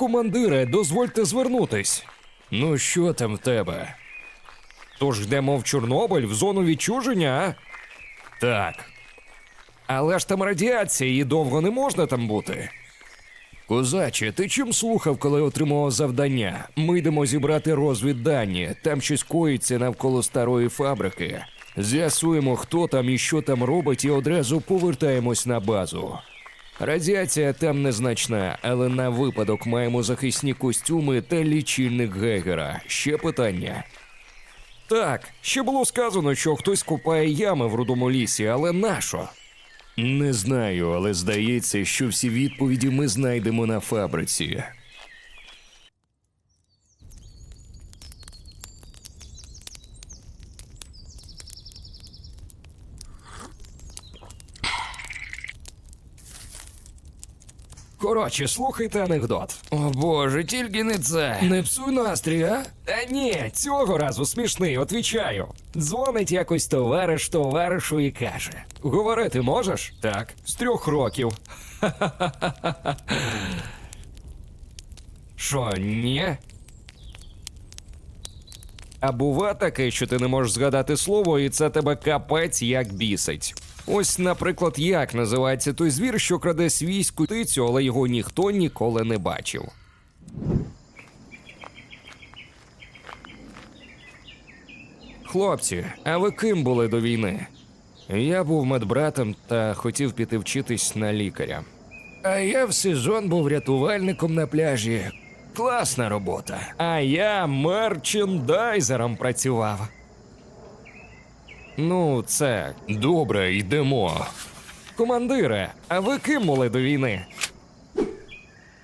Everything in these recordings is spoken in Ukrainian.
Командире, дозвольте звернутись. Ну, що там в тебе? Тож йдемо в Чорнобиль, в зону відчуження, а? Так. Але ж там радіація, і довго не можна там бути. Козаче, ти чим слухав, коли отримував завдання? Ми йдемо зібрати розвіддані. Там щось коїться навколо старої фабрики. З'ясуємо, хто там і що там робить, і одразу повертаємось на базу. Радіація там незначна, але на випадок маємо захисні костюми та лічильник Гегера. Ще питання. Так, ще було сказано, що хтось купає ями в рудому лісі, але нащо? Не знаю, але здається, що всі відповіді ми знайдемо на фабриці. Коротше, слухайте анекдот. О боже, тільки не це. Не псуй настрій, а? Та ні, цього разу смішний, отвічаю. Дзвонить якось товариш товаришу і каже: Говорити можеш? Так, з трьох років. Що, ні? А бува таке, що ти не можеш згадати слово, і це тебе капець як бісить. Ось, наприклад, як називається той звір, що краде свійську птицю, але його ніхто ніколи не бачив. Хлопці, а ви ким були до війни? Я був медбратом та хотів піти вчитись на лікаря. А я в сезон був рятувальником на пляжі. Класна робота. А я мерчендайзером працював. Ну, це добре, йдемо. Командире, а ви ким до війни?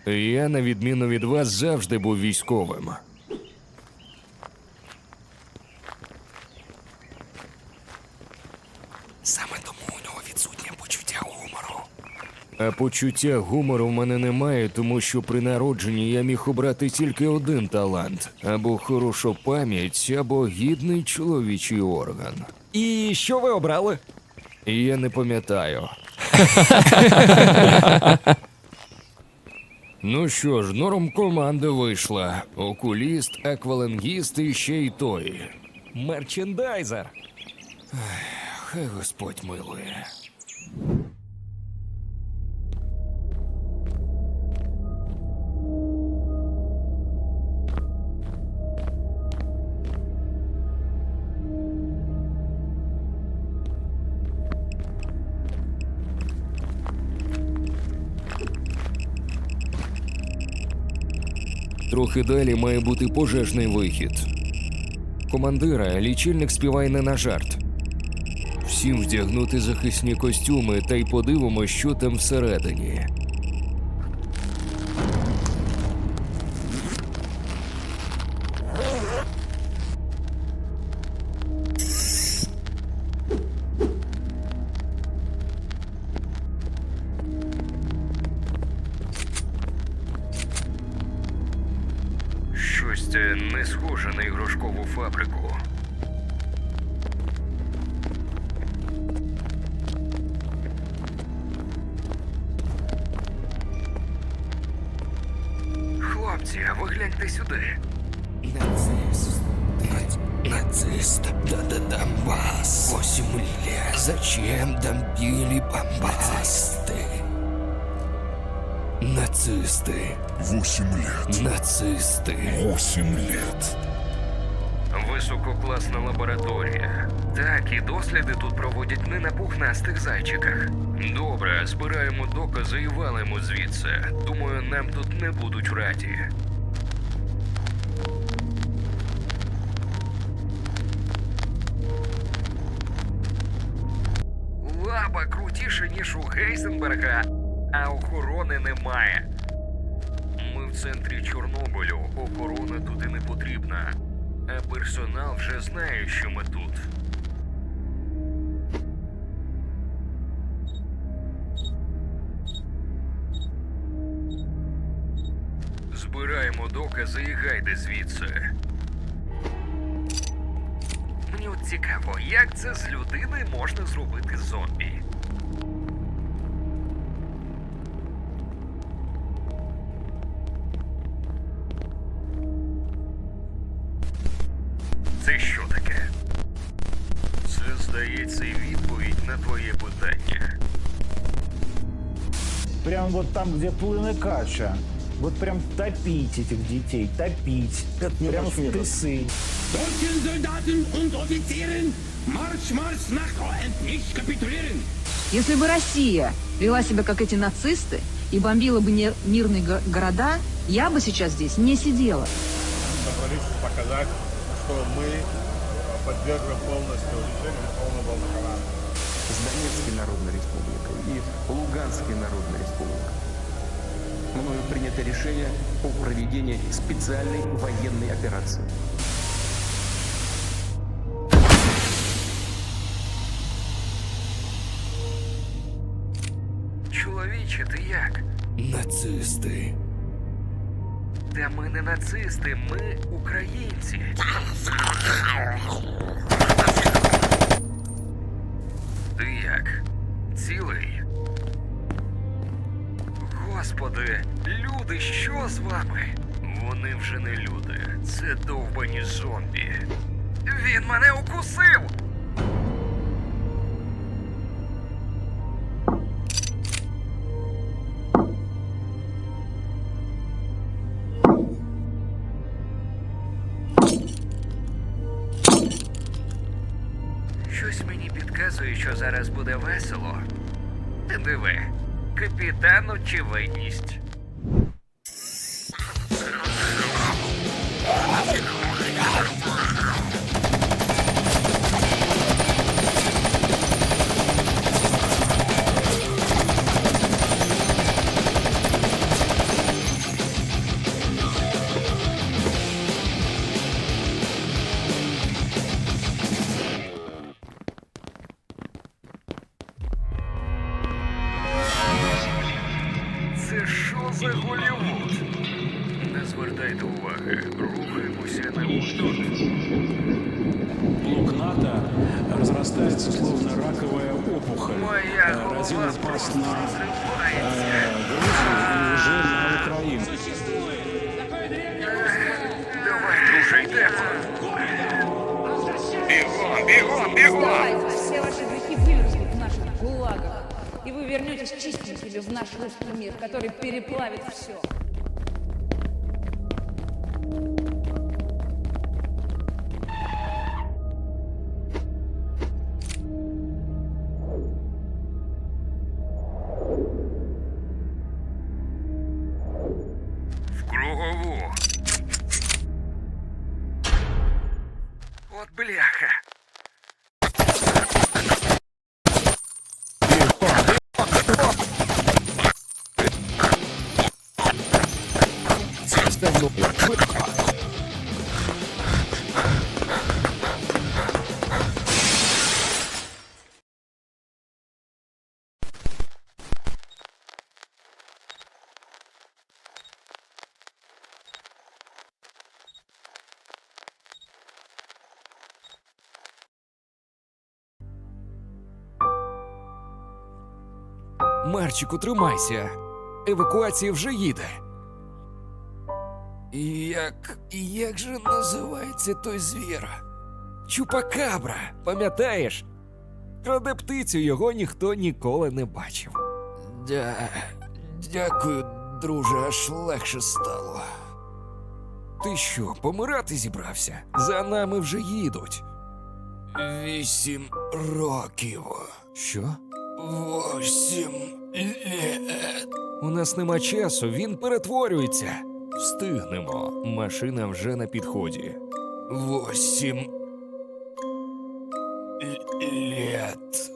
Я, на відміну від вас, завжди був військовим. Саме тому у нього відсутнє почуття гумору. А почуття гумору в мене немає, тому що при народженні я міг обрати тільки один талант: або хорошу пам'ять, або гідний чоловічий орган. І що ви обрали? Я не пам'ятаю. ну що ж, норм команда вийшла: окуліст, аквалангіст і ще й той. Мерчендайзер. Хай Господь милує. Трохи далі має бути пожежний вихід. Командира, лічильник співає не на жарт. Всім вдягнути захисні костюми та й подивимо, що там всередині. Не схоже на іграшкову фабрику. Хлопці, а ви гляньте сюди. Нацист. Нацист. Да-да Донбасс. Восемь лет. Зачем дамбили бомбасты? Нацисты. Восемь лет. Нацисти. Восемь лет. Висококласна лабораторія. Так, і досліди тут проводять не на пухнастих зайчиках. Добре, збираємо докази і валимо звідси. Думаю, нам тут не будуть раді. Лаба крутіше, ніж у Гейзенберга, а охорони немає. Ми в центрі Чорнобилю. Охорона туди не потрібна. А персонал вже знає, що ми тут. Збираємо докази і гайди звідси. Мені от цікаво, як це з людини можна зробити зомбі. Здається, відповідь на твоє питання. Прям вот там, где плыны кача. Вот прям топить этих детей, топить. Прям в тысы. Deutschen Soldaten und Offizieren, Marsch, Marsch nach und nicht kapitulieren! Если бы Россия вела себя как эти нацисты и бомбила бы не- мирные го- города, я бы сейчас здесь не сидела. собрались показать, что мы поддерживаем полностью решение полного блокада. с Донецкой Народной Республикой и Луганской Народной Республикой. Мною принято решение о проведении специальной военной операции. Чоловіче, ти як? Нацисти. Та ми не нацисти, ми українці. Ти як? Цілий? Господи, люди, що з вами? Вони вже не люди. Це довбані зомбі. Він мене укусив! Мені що зараз буде весело. Диви, капітан очевидність. Це Голівуд? Не звертайте уваги, рухаємося на восток. Блок НАТО разрастается словно раковая опухоль. Моя Э, голова просто на наш русский мир, который переплавит все. В кругову. От бляха. Марчику, тримайся. Евакуація вже їде. Як. як же називається той звір? Чупакабра, пам'ятаєш? Краде птицю його ніхто ніколи не бачив. Дя... Дякую, друже, аж легше стало. Ти що, помирати зібрався? За нами вже їдуть. Вісім років. Що? Восім літ. У нас нема часу, він перетворюється. Встигнемо. Машина вже на підході. Восім літ.